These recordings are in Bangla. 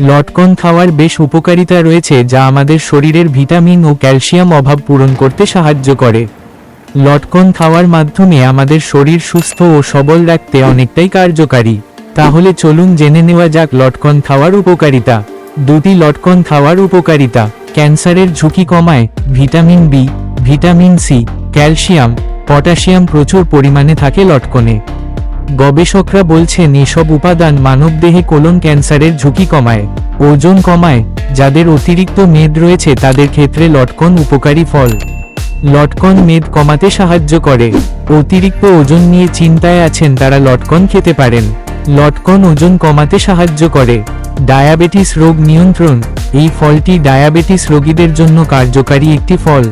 লটকন খাওয়ার বেশ উপকারিতা রয়েছে যা আমাদের শরীরের ভিটামিন ও ক্যালসিয়াম অভাব পূরণ করতে সাহায্য করে। লটকন খাওয়ার মাধ্যমে আমাদের শরীর সুস্থ ও সবল রাখতে অনেকটাই কার্যকারী। তাহলে চলুন জেনে নেওয়া যাক লটকন খাওয়ার উপকারিতা। দুটি লটকন খাওয়ার উপকারিতা। ক্যান্সারের ঝুঁকি কমায় vitamin B, vitamin C, calcium, potassium প্রচুর পরিমাণে থাকে লটকনে। গবেষকরা বলছেন এসব উপাদান মানবদেহে কোলন ক্যান্সারের ঝুঁকি কমায়, ওজন কমায়, যাদের অতিরিক্ত মেদ রয়েছে তাদের ক্ষেত্রে লটকন উপকারী ফল। লটকন মেদ কমাতে সাহায্য করে। অতিরিক্ত ওজন নিয়ে চিন্তায় আছেন তারা লটকন খেতে পারেন। লটকন ওজন কমাতে সাহায্য করে। ডায়াবেটিস রোগ নিয়ন্ত্রণ, এই ফলটি ডায়াবেটিস রোগীদের জন্য কার্যকারী একটি ফল।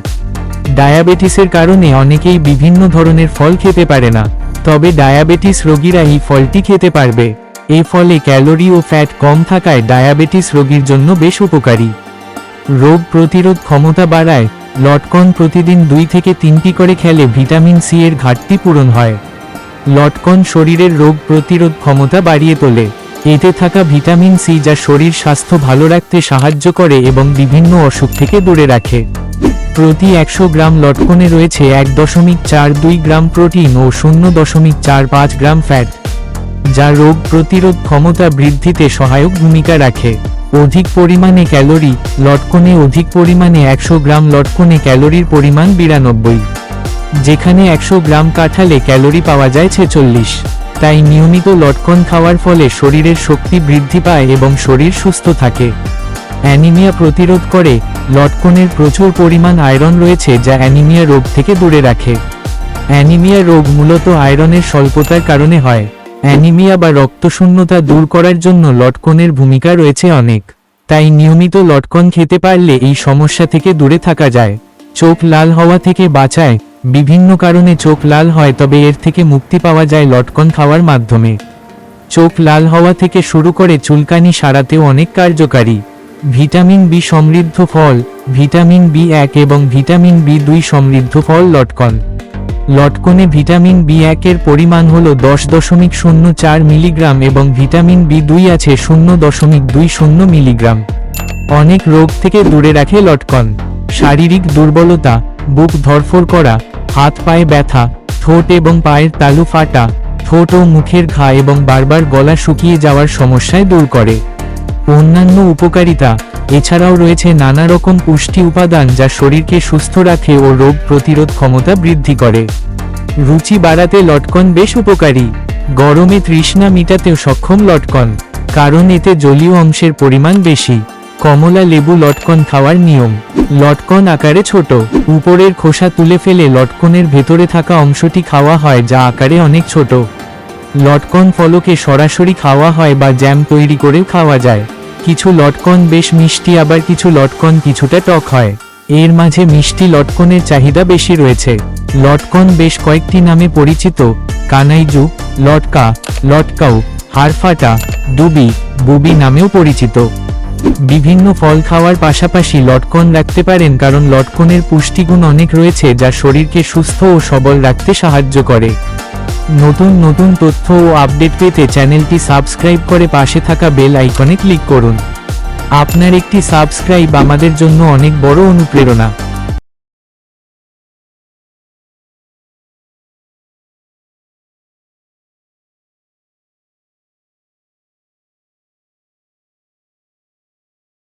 ডায়াবেটিসের কারণে অনেকেই বিভিন্ন ধরনের ফল খেতে পারে না। তবে ডায়াবেটিস রোগীরা এই ফলটি খেতে পারবে। এই ফলে ক্যালোরি ও ফ্যাট কম থাকায় ডায়াবেটিস রোগীর জন্য বেশ উপকারী। রোগ প্রতিরোধ ক্ষমতা বাড়ায়, লটকন প্রতিদিন দুই থেকে তিনটি করে খেলে ভিটামিন সি এর ঘাটতি পূরণ হয়। লটকন শরীরের রোগ প্রতিরোধ ক্ষমতা বাড়িয়ে তোলে। এতে থাকা ভিটামিন সি যা শরীর স্বাস্থ্য ভালো রাখতে সাহায্য করে এবং বিভিন্ন অসুখ থেকে দূরে রাখে। প্রতি একশো গ্রাম লটকনে রয়েছে এক দশমিক চার দুই গ্রাম প্রোটিন ও শূন্য দশমিক চার পাঁচ গ্রাম ফ্যাট, যা রোগ প্রতিরোধ ক্ষমতা বৃদ্ধিতে সহায়ক ভূমিকা রাখে। অধিক পরিমাণে ক্যালোরি লটকনে অধিক পরিমাণে একশো গ্রাম লটকনে ক্যালোরির পরিমাণ বিরানব্বই, যেখানে একশো গ্রাম কাঁঠালে ক্যালোরি পাওয়া যায় ছেচল্লিশ। তাই নিয়মিত লটকন খাওয়ার ফলে শরীরের শক্তি বৃদ্ধি পায় এবং শরীর সুস্থ থাকে। অ্যানিমিয়া প্রতিরোধ করে, লটকনের প্রচুর পরিমাণ আয়রন রয়েছে যা অ্যানিমিয়া রোগ থেকে দূরে রাখে। অ্যানিমিয়া রোগ মূলত আয়রনের স্বল্পতার কারণে হয়। অ্যানিমিয়া বা রক্তশূন্যতা দূর করার জন্য লটকনের ভূমিকা রয়েছে অনেক। তাই নিয়মিত লটকন খেতে পারলে এই সমস্যা থেকে দূরে থাকা যায়। চোখ লাল হওয়া থেকে বাঁচায়। বিভিন্ন কারণে চোখ লাল হয়, তবে এর থেকে মুক্তি পাওয়া যায় লটকন খাওয়ার মাধ্যমে। চোখ লাল হওয়া থেকে শুরু করে চুলকানি সারাতেও অনেক কার্যকারী। ভিটামিন বি সমৃদ্ধ ফল, ভিটামিন বি এক এবং ভিটামিন বি দুই সমৃদ্ধ ফল লটকন। লটকনে ভিটামিন বি একের পরিমাণ হল দশ দশমিক শূন্য চার মিলিগ্রাম এবং ভিটামিন বি দুই আছে শূন্য দশমিক দুই শূন্য মিলিগ্রাম। অনেক রোগ থেকে দূরে রাখে লটকন। শারীরিক দুর্বলতা, বুক ধরফর করা, হাত পায়ে ব্যথা, ঠোঁট এবং পায়ের তালু ফাটা, ঠোঁট ও মুখের ঘা এবং বারবার গলা শুকিয়ে যাওয়ার সমস্যায় দূর করে। অন্যান্য উপকারিতা, এছাড়াও রয়েছে নানা রকম পুষ্টি উপাদান যা শরীরকে সুস্থ রাখে ও রোগ প্রতিরোধ ক্ষমতা বৃদ্ধি করে। রুচি বাড়াতে লটকন বেশ উপকারী। গরমে তৃষ্ণা মিটাতেও সক্ষম লটকন, কারণ এতে জলীয় অংশের পরিমাণ বেশি। কমলা লেবু লটকন খাওয়ার নিয়ম। লটকন আকারে ছোট। উপরের খোসা তুলে ফেলে লটকনের ভেতরে থাকা অংশটি খাওয়া হয় যা আকারে অনেক ছোট। লটকন ফলকে সরাসরি খাওয়া হয় বা জ্যাম তৈরি করেও খাওয়া যায়। কিছু লটকন বেশ মিষ্টি, আবার কিছু লটকন কিছুটা টক হয়। এর মাঝে মিষ্টি লটকনের চাহিদা বেশি রয়েছে। লটকন বেশ কয়েকটি নামে পরিচিত। কানাইজু, লটকা লটকাউ হারফাটা, দুবি, বুবি নামেও পরিচিত। বিভিন্ন ফল খাওয়ার পাশাপাশি লটকন রাখতে পারেন কারণ লটকনের পুষ্টিগুণ অনেক রয়েছে যা শরীরকে সুস্থ ও সবল রাখতে সাহায্য করে। নতুন নতুন তথ্য ও আপডেট পেতে চ্যানেলটি সাবস্ক্রাইব করে পাশে থাকা বেল আইকনে ক্লিক করুন। আপনার একটি সাবস্ক্রাইব আমাদের জন্য অনেক বড় অনুপ্রেরণা।